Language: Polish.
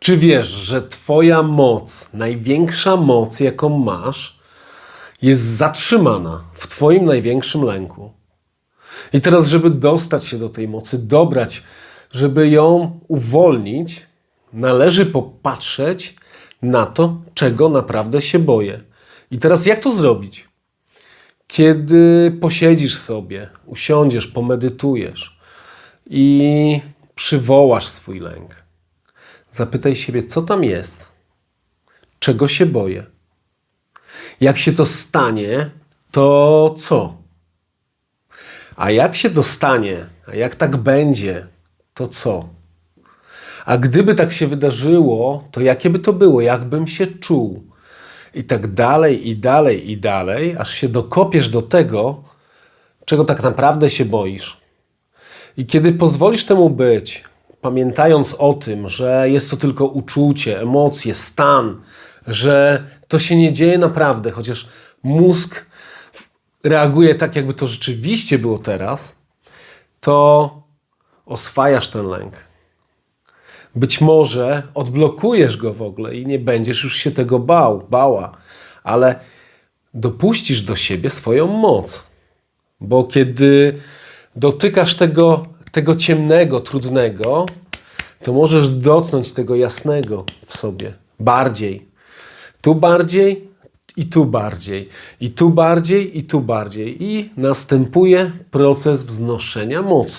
Czy wiesz, że Twoja moc, największa moc, jaką masz, jest zatrzymana w Twoim największym lęku? I teraz, żeby dostać się do tej mocy, dobrać, żeby ją uwolnić, należy popatrzeć na to, czego naprawdę się boję. I teraz, jak to zrobić? Kiedy posiedzisz sobie, usiądziesz, pomedytujesz i przywołasz swój lęk, zapytaj siebie, co tam jest, czego się boję. Jak się to stanie, to co? A jak się to stanie, a jak tak będzie, to co? A gdyby tak się wydarzyło, to jakie by to było, jakbym się czuł? I tak dalej, i dalej, i dalej, aż się dokopiesz do tego, czego tak naprawdę się boisz. I kiedy pozwolisz temu być, pamiętając o tym, że jest to tylko uczucie, emocje, stan, że to się nie dzieje naprawdę, chociaż mózg reaguje tak, jakby to rzeczywiście było teraz, to oswajasz ten lęk. Być może odblokujesz go w ogóle i nie będziesz już się tego bał, bała, ale dopuścisz do siebie swoją moc. Bo kiedy dotykasz tego, tego ciemnego, trudnego, to możesz dotknąć tego jasnego w sobie bardziej. Tu bardziej i tu bardziej, i tu bardziej, i tu bardziej. I następuje proces wznoszenia mocy.